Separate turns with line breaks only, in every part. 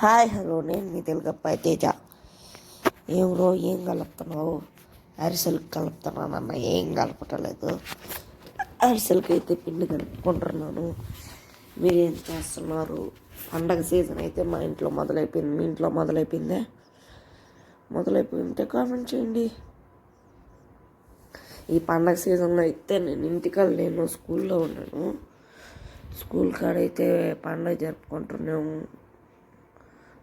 Hi hello నేను మీ తెలుగు తేజ. ఏం రో ఏం కలుపుతున్నావు? అరిసెలకు కలుపుతున్నానన్న ఏం కలపటలేదు. అరిసెలకి అయితే పిండి కలుపుకుంటున్నాను. మీరేం చేస్తున్నారు? పండగ సీజన్ అయితే మా ఇంట్లో మొదలైపోయింది. మీ ఇంట్లో మొదలైపోయిందే? మొదలైపోయింటే కామెంట్ చేయండి. ఈ పండగ సీజన్లో అయితే నేను ఇంటికాడ లేను స్కూల్లో ఉన్నాను స్కూల్ కాడైతే పండగ జరుపుకుంటున్నాము.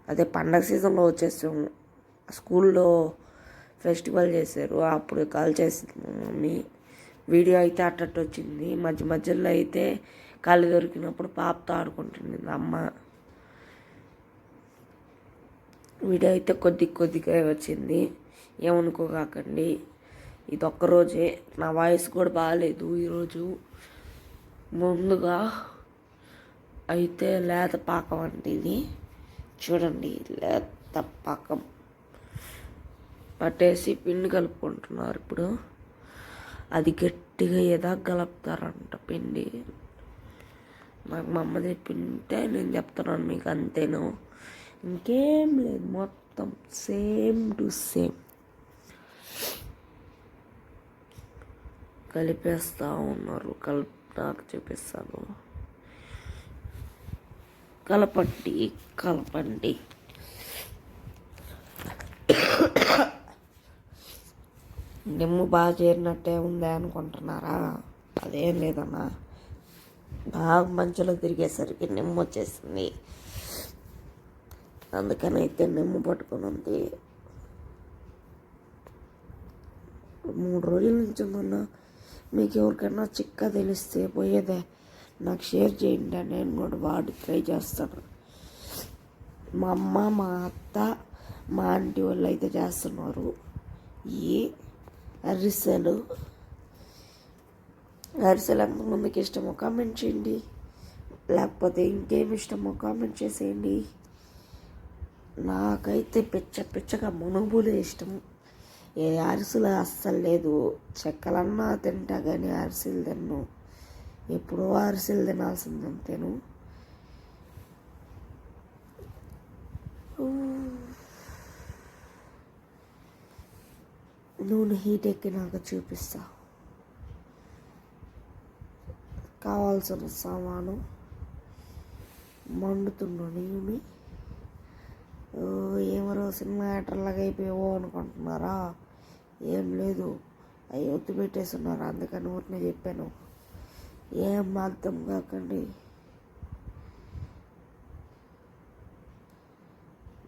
అదే పండగ సీజన్లో వచ్చేసాము. స్కూల్లో ఫెస్టివల్ చేశారు. అప్పుడు కాల్ చేసింది మా మమ్మీ. వీడియో అయితే అట్టట్టు వచ్చింది. మధ్య మధ్యలో అయితే కాలు దొరికినప్పుడు పాపతో ఆడుకుంటుంది అమ్మ. వీడియో అయితే కొద్ది కొద్దిగా వచ్చింది. ఏమనుకోకండి ఇది ఒక్కరోజే నా వాయిస్ కూడా బాగాలేదు ఈరోజు. ముందుగా అయితే లేత పాకం అంటే ఇది. చూడండి లేత పాకం పట్టేసి పిండి కలుపుకుంటున్నారు ఇప్పుడు. అది గట్టిగా ఏదో కలుపుతారంట పిండి. మాకు మా అమ్మ చెప్పింటే నేను చెప్తున్నాను మీకు అంతేను. ఇంకేం లేదు మొత్తం సేమ్ టు సేమ్. కలిపేస్తూ ఉన్నారు కలుపు నాకు చూపిస్తాను. కలపండి కలపండి. నిమ్ము బాగా చేరినట్టే ఉందా అనుకుంటున్నారా? అదేం లేదన్నా. బాగా మంచులో తిరిగేసరికి నిమ్ము వచ్చేసింది. అందుకని అయితే నిమ్ము పట్టుకుని ఉంది. మూడు రోజుల నుంచి మొన్న మీకు ఎవరికైనా చిక్క తెలిస్తే పోయేదే. నాకు షేర్ చేయండి నేను కూడా వాడు ట్రై చేస్తాను. మా అమ్మ మా అత్త మా ఆంటీ వాళ్ళు అయితే చేస్తున్నారు. ఈ అరిసెలు అరిసెలు ఎంతమందికి ఇష్టమో కామెంట్ చేయండి. లేకపోతే ఇంకేం ఇష్టమో కామెంట్ చేసేయండి. నాకైతే పిచ్చ పిచ్చగా మునుగులే ఇష్టం. ఏ అరిసెలు అస్సలు లేదు. చెక్కలన్నా తింటా కానీ అరిసెలు తిన్ను. ఎప్పుడో అరిసెలు తినాల్సిందంతేను నూనె హీట్ ఎక్కినాక చూపిస్తా. కావాల్సిన సామాను మండుతున్న నూనె. ఏమరో సినిమా యాక్టర్లాగా అయిపోయావో అనుకుంటున్నారా? ఏం లేదు. అవి ఒత్తి పెట్టేస్తున్నారు అందుకని ఊరినే చెప్పాను. ఏం అర్థం కాకండి.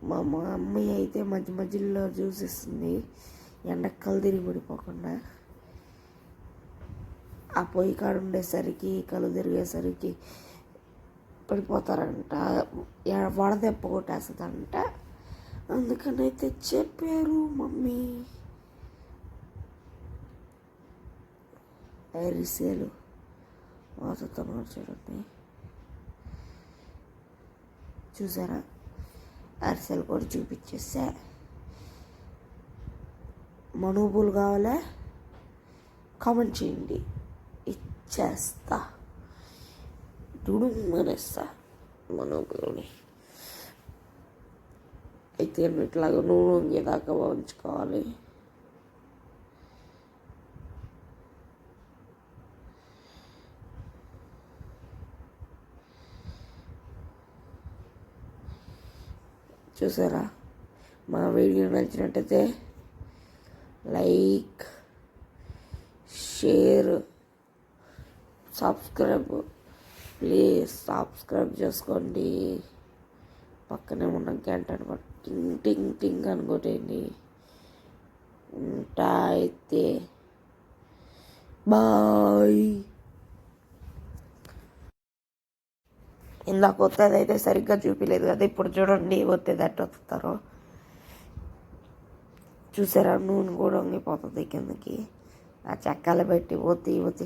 మా మా అమ్మాయి అయితే మధ్య మధ్యలో చూసిస్తుంది. ఇస్తుంది తిరిగి పడిపోకుండా. ఆ పొయ్యి కాడ ఉండేసరికి కళ్ళు తిరిగేసరికి పడిపోతారంట. వడదెప్ప కొట్టేస్తుందంట. అందుకనైతే చెప్పారు మమ్మీ. ఐరిసేలు వాతుతున్నారు చూడండి చూసారా అరిసెలు కూడా చూపించేస్తే మనుబులు కావాలా కామెంట్ చేయండి ఇచ్చేస్తా దుడుమనేస్తా మనుబులని అయితే ఇట్లాగా నూనె దాకా ఉంచుకోవాలి చూసారా? మా వీడియో నచ్చినట్టయితే like share subscribe. Please subscribe చేసుకోండి. పక్కనే ఉన్న గంట అనమాట. టింగ్ టింగ్ టింగ్ అనుకోటండి ఉంటా అయితే బాయ్. ఇందాక వస్తుంది అయితే సరిగ్గా చూపించలేదు కదా ఇప్పుడు చూడండి వత్తేది ఎట్ట వస్తారో చూసారా నూనె కూడా ఉంగిపోతుంది కిందకి. ఆ చెక్కలు పెట్టి పోతి పోతి.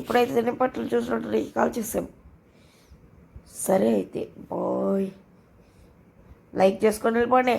ఇప్పుడైతే తినపట్లు చూసినట్టు కాల్ చేసాం సరే అయితే బాయ్. లైక్ చేసుకొని వెళ్ళిపోండి.